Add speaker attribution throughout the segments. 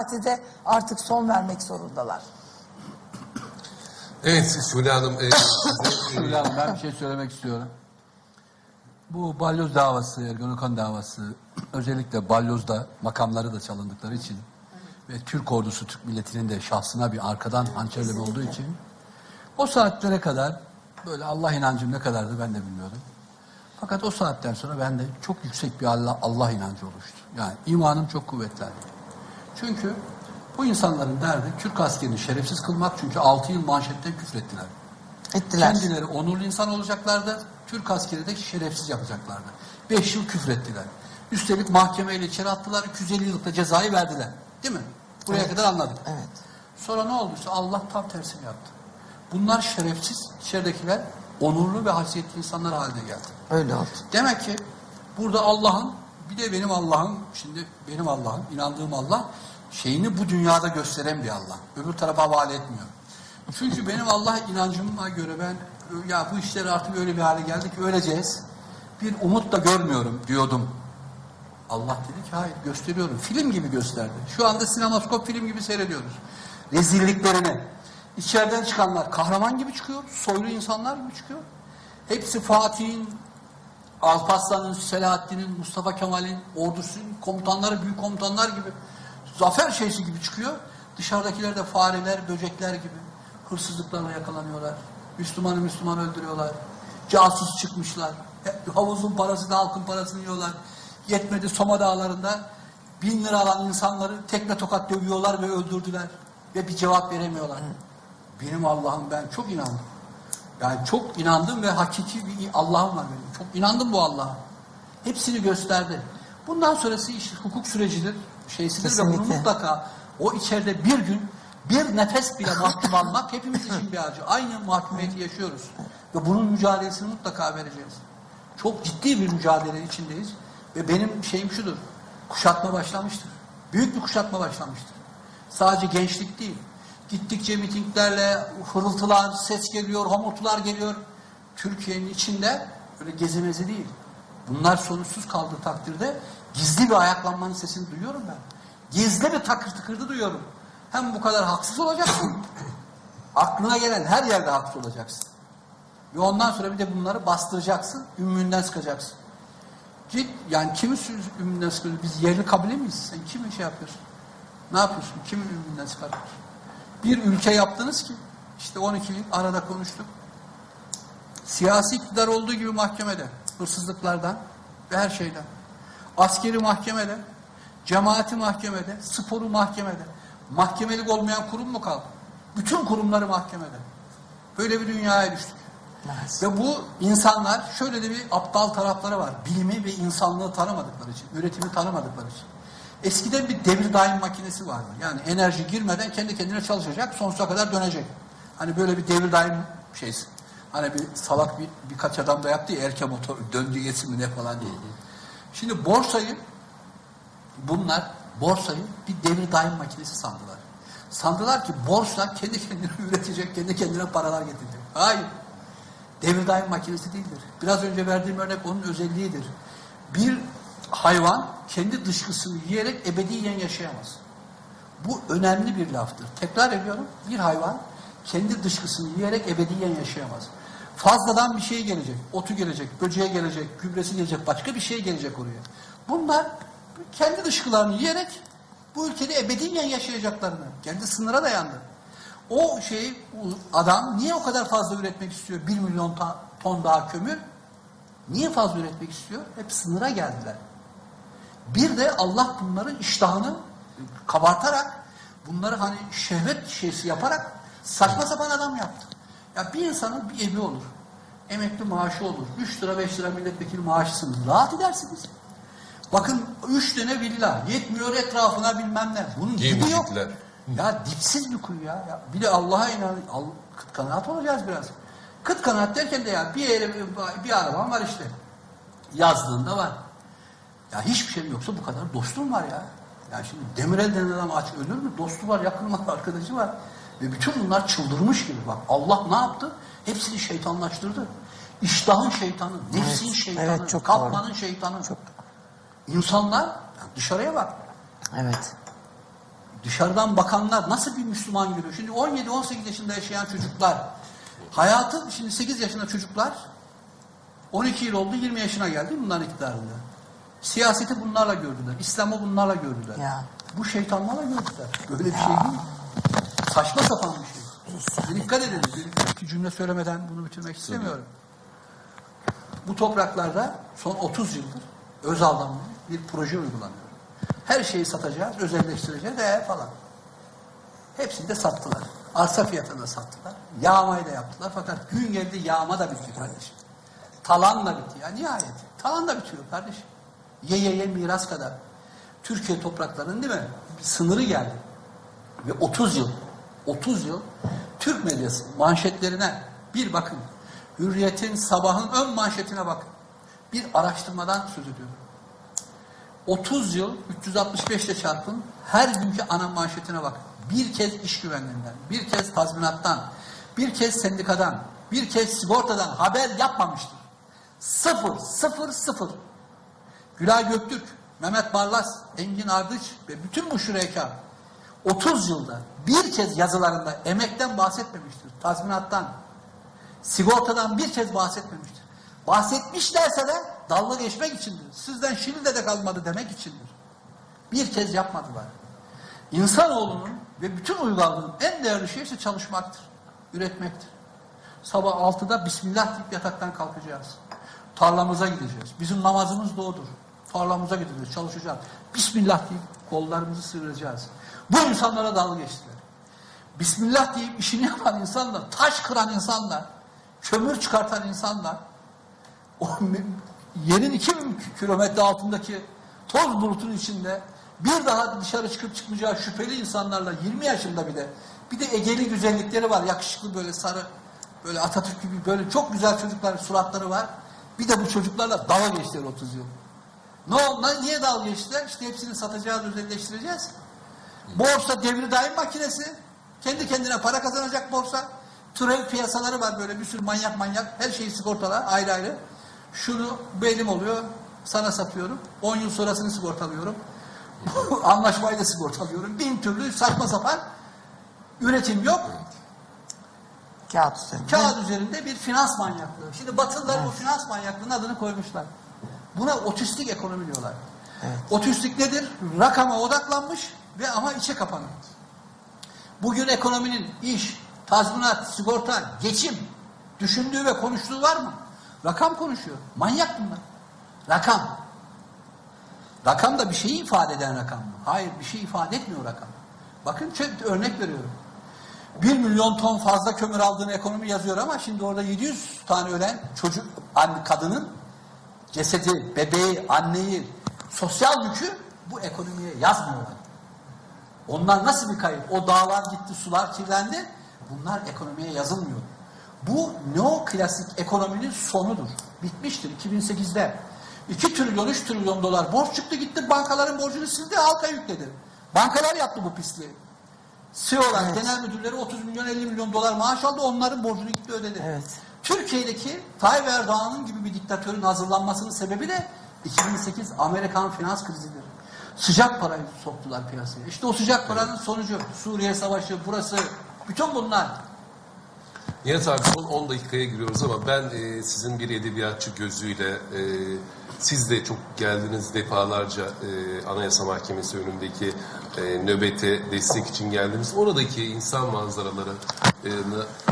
Speaker 1: partide artık son vermek zorundalar.
Speaker 2: Evet Şule Hanım. e, size, e,
Speaker 3: Hülya Hanım, ben bir şey söylemek istiyorum. Bu balyoz davası, Ergenekon davası, özellikle balyozda makamları da çalındıkları için ve Türk ordusu, Türk milletinin de şahsına bir arkadan hançerleme olduğu için o saatlere kadar böyle Allah inancım ne kadardı ben de bilmiyordum. Fakat o saatten sonra bende çok yüksek bir Allah, Allah inancı oluştu. Yani imanım çok kuvvetlendi. Çünkü bu insanların derdi Türk askerini şerefsiz kılmak çünkü 6 yıl manşetten küfrettiler.
Speaker 1: Ettiler.
Speaker 3: Kendileri onurlu insan olacaklardı. Türk askeri de şerefsiz yapacaklardı. Beş yıl küfrettiler. Üstelik mahkemeyle içeri attılar. 250 yıllık da cezayı verdiler. Değil mi? Buraya kadar anladık.
Speaker 1: Evet.
Speaker 3: Sonra ne olduysa Allah tam tersini yaptı. Bunlar şerefsiz, içeridekiler onurlu ve haysiyetli insanlar haline geldi.
Speaker 1: Öyle oldu.
Speaker 3: Demek ki burada Allah'ın bir de benim Allah'ım şimdi benim Allah'ım inandığım Allah şeyini bu dünyada gösteren bir Allah. Öbür tarafa havale etmiyor. Çünkü benim Allah inancıma göre ben ya bu işler artık öyle bir hale geldi ki öleceğiz. Bir umut da görmüyorum diyordum. Allah dedi ki hayır gösteriyorum. Film gibi gösterdi. Şu anda sinemaskop film gibi seyrediyoruz. Rezilliklerini. İçeriden çıkanlar kahraman gibi çıkıyor. Soylu insanlar gibi çıkıyor. Hepsi Fatih'in, Alparslan'ın, Selahaddin'in, Mustafa Kemal'in, ordusunun komutanları, büyük komutanlar gibi zafer şeysi gibi çıkıyor. Dışarıdakiler de fareler, böcekler gibi hırsızlıklarla yakalanıyorlar. Müslümanı Müslüman öldürüyorlar. Casus çıkmışlar. Havuzun parasını, halkın parasını yiyorlar. Yetmedi Soma dağlarında bin lira alan insanları tekme tokat dövüyorlar ve öldürdüler. Ve bir cevap veremiyorlar. Benim Allah'ım ben çok inandım. Yani çok inandım ve hakiki bir Allah'ım var benim. Çok inandım bu Allah'a. Hepsini gösterdi. Bundan sonrası işte hukuk sürecidir, şeysidir ve bunu
Speaker 1: Kesinlikle.
Speaker 3: mutlaka o içeride bir gün bir nefes bile mahkum almak hepimiz için bir acı. Aynı mahkumiyeti yaşıyoruz. Ve bunun mücadelesini mutlaka vereceğiz. Çok ciddi bir mücadele içindeyiz. Ve benim şeyim şudur. Kuşatma başlamıştır. Büyük bir kuşatma başlamıştır. Sadece gençlik değil. Gittikçe mitinglerle hırıltılar, ses geliyor, homurtular geliyor. Türkiye'nin içinde öyle gezemezi değil. Bunlar sonuçsuz kaldığı takdirde gizli bir ayaklanmanın sesini duyuyorum ben. Gizli bir takır tıkırdı duyuyorum. Hem bu kadar haksız olacaksın. aklına gelen her yerde haksız olacaksın. Ve ondan sonra bir de bunları bastıracaksın, ümmünden sıkacaksın. Git, yani kimi ümmünden sıkıyorsun? Biz yerli kabile miyiz? Sen kimi şey yapıyorsun? Ne yapıyorsun? Kimi ümmünden çıkartıyorsun? Bir ülke yaptınız ki, işte 12 yıl arada konuştuk. Siyasi iktidar olduğu gibi mahkemede, hırsızlıklardan ve her şeyden. Askeri mahkemede, cemaati mahkemede, sporu mahkemede. Mahkemelik olmayan kurum mu kaldı? Bütün kurumları mahkemede. Böyle bir dünyaya düştük. Ve bu insanlar şöyle de bir aptal tarafları var. Bilimi ve insanlığı tanımadıkları için, üretimi tanımadıkları için. Eskiden bir devir daim makinesi vardı. Yani enerji girmeden kendi kendine çalışacak, sonsuza kadar dönecek. Hani böyle bir devir daim şeysi. Hani bir salak bir birkaç adam da yaptı ya erke motor döndü geçsin mi ne falan diye. Şimdi borsayı bunlar borsayı bir devir daim makinesi sandılar. Sandılar ki borsa kendi kendine üretecek, kendi kendine paralar getirecek. Hayır. Devir daim makinesi değildir. Biraz önce verdiğim örnek onun özelliğidir. Bir hayvan kendi dışkısını yiyerek ebediyen yaşayamaz. Bu önemli bir laftır. Tekrar ediyorum. Bir hayvan kendi dışkısını yiyerek ebediyen yaşayamaz. Fazladan bir şey gelecek. Otu gelecek, böceğe gelecek, gübresi gelecek, başka bir şey gelecek oraya. Bunlar kendi dışkılarını yiyerek bu ülkede ebediyen yaşayacaklarını kendi sınıra dayandı. O şeyi adam niye o kadar fazla üretmek istiyor? Bir milyon ton daha kömür. Niye fazla üretmek istiyor? Hep sınıra geldiler. Bir de Allah bunların iştahını kabartarak bunları hani şehvet şeysi yaparak saçma sapan adam yaptı. Ya bir insanın bir evi olur. Emekli maaşı olur. 3 lira 5 lira milletvekili maaşısınız. Rahat edersiniz. Bakın 3 tane villa. Yetmiyor etrafına bilmem ne. Bunun dibi yok. Ya dipsiz bir kuyu ya. ya bir de Allah'a inan, al, kıt kanaat olacağız biraz. Kıt kanaat derken de ya bir yere bir, arabam var işte. Yazdığında var. Ya hiçbir şeyim yoksa bu kadar dostum var ya. Ya şimdi Demirel denen adam aç ölür mü? Dostu var, yakını var, arkadaşı var. Ve bütün bunlar çıldırmış gibi bak. Allah ne yaptı? Hepsini şeytanlaştırdı. İştahın şeytanı, nefsin
Speaker 1: Evet,
Speaker 3: şeytanı,
Speaker 1: evet, çok
Speaker 3: kalkmanın
Speaker 1: doğru.
Speaker 3: şeytanı.
Speaker 1: Çok
Speaker 3: İnsanlar ya dışarıya bak.
Speaker 1: Evet.
Speaker 3: dışarıdan bakanlar nasıl bir Müslüman görüyor? Şimdi 17-18 yaşında yaşayan çocuklar, hayatı şimdi 8 yaşında çocuklar 12 yıl oldu 20 yaşına geldi bunların iktidarında. Siyaseti bunlarla gördüler. İslam'ı bunlarla gördüler.
Speaker 1: Ya.
Speaker 3: Bu şeytanlarla gördüler. Böyle bir şey değil. Saçma sapan bir şey. Dikkat edin. Bir iki cümle söylemeden bunu bitirmek istemiyorum. Bu topraklarda son 30 yıldır Özal'dan bir proje uygulanıyor. Her şeyi satacağız, özelleştireceğiz ee falan. Hepsini de sattılar. Arsa fiyatına da sattılar. Yağmayı da yaptılar. Fakat gün geldi yağma da bitti kardeşim. Talan da bitti ya nihayet. Talan da bitiyor kardeşim. Ye ye ye miras kadar. Türkiye topraklarının değil mi? Sınırı geldi. Ve 30 yıl, 30 yıl Türk medyası manşetlerine bir bakın. Hürriyet'in sabahın ön manşetine bakın. Bir araştırmadan söz ediyorum. 30 yıl 365 ile çarpın her günkü ana manşetine bakın. Bir kez iş güvenliğinden, bir kez tazminattan, bir kez sendikadan, bir kez sigortadan haber yapmamıştır. Sıfır, sıfır, sıfır. Gülay Göktürk, Mehmet Barlas, Engin Ardıç ve bütün bu şureka 30 yılda bir kez yazılarında emekten bahsetmemiştir. Tazminattan, sigortadan bir kez bahsetmemiştir. Bahsetmişlerse de dalga geçmek içindir. Sizden şimdi de kalmadı demek içindir. Bir kez yapmadılar. İnsanoğlunun ve bütün uygarlığın en değerli şeyi ise çalışmaktır. Üretmektir. Sabah 6'da Bismillah deyip yataktan kalkacağız. Tarlamıza gideceğiz. Bizim namazımız da. Tarlamıza gideceğiz, çalışacağız. Bismillah deyip kollarımızı sıyıracağız. Bu insanlara dalga geçtiler. Bismillah deyip işini yapan insanlar, taş kıran insanlar, kömür çıkartan insanlar, o yerin 2000 kilometre altındaki toz bulutun içinde bir daha dışarı çıkıp çıkmayacağı şüpheli insanlarla 20 yaşında bile bir de Egeli güzellikleri var. Yakışıklı böyle sarı böyle Atatürk gibi böyle çok güzel çocuklar suratları var. Bir de bu çocuklarla dalga geçtiler 30 yıl. Ne oldu? Niye dalga geçtiler? İşte hepsini satacağız, özelleştireceğiz. Borsa devri daim makinesi. Kendi kendine para kazanacak borsa. Türev piyasaları var böyle bir sürü manyak manyak. Her şeyi sigortalar ayrı ayrı. Şunu benim oluyor. Sana satıyorum. 10 yıl sonrasını sigortalıyorum. Anlaşmayı da sigortalıyorum. Bin türlü saçma sapan üretim yok.
Speaker 1: Kağıt üzerinde.
Speaker 3: Kağıt üzerinde bir finans manyaklığı. Şimdi Batılılar bu finans manyaklığının adını koymuşlar. Buna otistik ekonomi diyorlar.
Speaker 1: Evet.
Speaker 3: Otistik nedir? Rakama odaklanmış ve ama içe kapanık. Bugün ekonominin iş, tazminat, sigorta, geçim düşündüğü ve konuştuğu var mı? Rakam konuşuyor. Manyak bunlar. Rakam. Rakam da bir şeyi ifade eden rakam mı? Hayır bir şey ifade etmiyor rakam. Bakın örnek veriyorum. 1 milyon ton fazla kömür aldığını ekonomi yazıyor ama şimdi orada 700 tane ölen çocuk, kadının cesedi, bebeği, anneyi, sosyal yükü bu ekonomiye yazmıyorlar. Onlar nasıl bir kayıp? O dağlar gitti, sular kirlendi. Bunlar ekonomiye yazılmıyor. Bu neoklasik ekonominin sonudur. Bitmiştir 2008'de. 2 trilyon, 3 trilyon dolar borç çıktı gitti bankaların borcunu sildi, halka yükledi. Bankalar yaptı bu pisliği. CEO'lar,
Speaker 1: Evet.
Speaker 3: genel müdürleri 30 milyon, 50 milyon dolar maaş aldı, onların borcunu gitti ödedi.
Speaker 1: Evet.
Speaker 3: Türkiye'deki Tayyip Erdoğan'ın gibi bir diktatörün hazırlanmasının sebebi de 2008 Amerikan finans krizidir. Sıcak parayı soktular piyasaya. İşte o sıcak paranın sonucu Suriye Savaşı, burası, bütün bunlar.
Speaker 2: Nihat abi son 10 dakikaya giriyoruz ama ben e, sizin bir edebiyatçı gözüyle e, siz de çok geldiniz defalarca e, Anayasa Mahkemesi önündeki e, nöbete destek için geldiniz. Oradaki insan manzaraları e,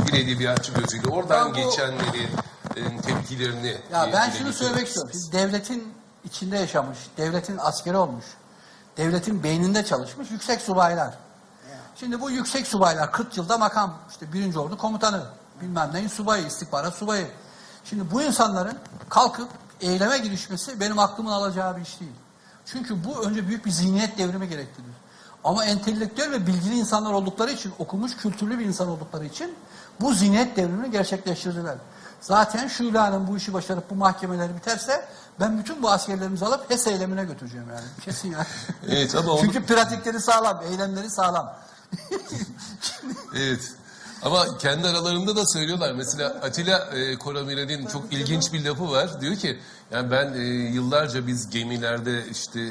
Speaker 2: bir edebiyatçı gözüyle oradan
Speaker 3: Ya bu-
Speaker 2: geçenleri e, tepkilerini
Speaker 3: Ya
Speaker 2: e,
Speaker 3: ben şunu söylemek istiyorum. Biz devletin içinde yaşamış, devletin askeri olmuş, devletin beyninde çalışmış yüksek subaylar. Şimdi bu yüksek subaylar 40 yılda makam, işte birinci ordu komutanı, bilmem neyin subayı, istihbarat subayı. Şimdi bu insanların kalkıp eyleme girişmesi benim aklımın alacağı bir iş değil. Çünkü bu önce büyük bir zihniyet devrimi gerektirir. Ama entelektüel ve bilgili insanlar oldukları için, okumuş, kültürlü bir insan oldukları için bu zihniyet devrimini gerçekleştirdiler. Zaten Şule Hanım bu işi başarıp bu mahkemeleri biterse ben bütün bu askerlerimizi alıp HES eylemine götüreceğim yani. Kesin yani.
Speaker 2: Evet ama onu-
Speaker 3: Çünkü pratikleri sağlam, eylemleri sağlam.
Speaker 2: Evet. Ama kendi aralarında da söylüyorlar. Mesela Atilla e, Koramire'nin çok ilginç bir lafı var. Diyor ki Yani ben e, yıllarca biz gemilerde işte e,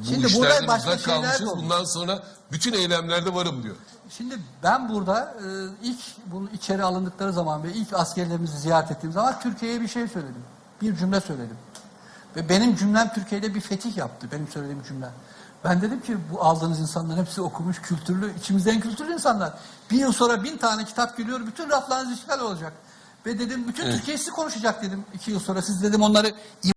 Speaker 2: bu
Speaker 3: Şimdi burada
Speaker 2: işlerden
Speaker 3: başka
Speaker 2: uzak
Speaker 3: şeyler de
Speaker 2: kalmışız.
Speaker 3: olmuş.
Speaker 2: Bundan sonra bütün eylemlerde varım diyor.
Speaker 3: Şimdi ben burada e, ilk bunu içeri alındıkları zaman ve ilk askerlerimizi ziyaret ettiğim zaman Türkiye'ye bir şey söyledim. Bir cümle söyledim. Ve benim cümlem Türkiye'de bir fetih yaptı. Benim söylediğim cümle. Ben dedim ki bu aldığınız insanların hepsi okumuş, kültürlü, içimizden kültürlü insanlar. Bir yıl sonra bin tane kitap geliyor, bütün raflarınız işgal olacak. Ve dedim bütün Türkiye sizi konuşacak dedim iki yıl sonra. Siz dedim onları